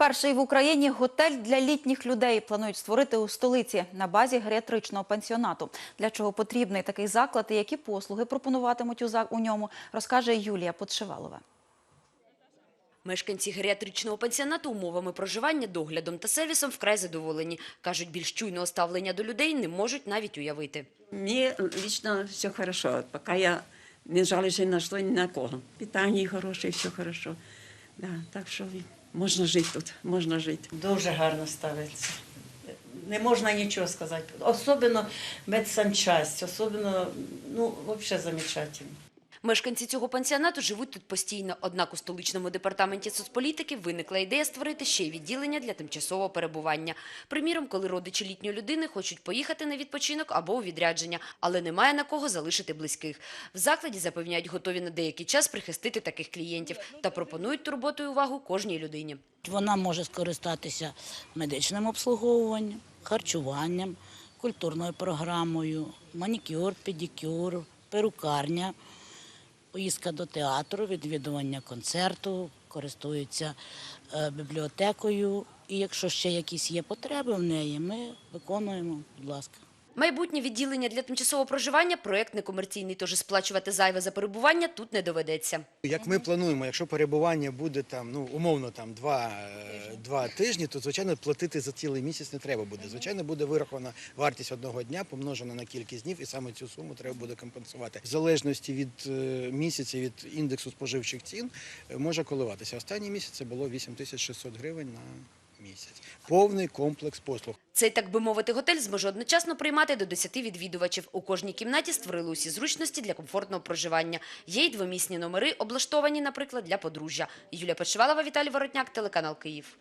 Перший в Україні готель для літніх людей планують створити у столиці на базі геріатричного пансіонату. Для чого потрібний такий заклад і які послуги пропонуватимуть у за- у ньому, розкаже Юлія Подшивалова. Мешканці геріатричного пансіонату умовами проживання, доглядом та сервісом вкрай задоволені. Кажуть, більш чуйного ставлення до людей не можуть навіть уявити. Мне лично все хорошо, пока я не жалуюсь ни на что, ни на кого. Питание хорошее, все хорошо. Да, так що можна жити тут, можна жити. Дуже гарно ставиться. Не можна нічого сказати. Особливо медсанчасть, особливо, ну, взагалі замечательно. Мешканці цього пансіонату живуть тут постійно. Однак у столичному департаменті соцполітики виникла ідея створити ще й відділення для тимчасового перебування. Приміром, коли родичі літньої людини хочуть поїхати на відпочинок або у відрядження, але немає на кого залишити близьких. В закладі запевняють, готові на деякий час прихистити таких клієнтів та пропонують турботу і увагу кожній людині. Вона може скористатися медичним обслуговуванням, харчуванням, культурною програмою, манікюр, педикюр, перукарня, поїздка до театру, відвідування концерту, користується е, бібліотекою. І якщо ще якісь є потреби в неї, ми виконуємо, будь ласка. Майбутнє відділення для тимчасового проживання – проект некомерційний, тож і сплачувати зайве за перебування тут не доведеться. Як ми плануємо, якщо перебування буде там, ну умовно там два, е, два тижні, то звичайно платити за цілий місяць не треба буде. Звичайно, буде вирахована вартість одного дня, помножена на кількість днів, і саме цю суму треба буде компенсувати. В залежності від е, місяця, від індексу споживчих цін, е, може коливатися. Останній місяць це було 8600 гривень на місяць. Повний комплекс послуг. Цей, так би мовити, готель зможе одночасно приймати до 10 відвідувачів. У кожній кімнаті створили усі зручності для комфортного проживання. Є й двомісні номери, облаштовані, наприклад, для подружжя. Юлія Печевалова, Віталій Воротняк, телеканал Київ.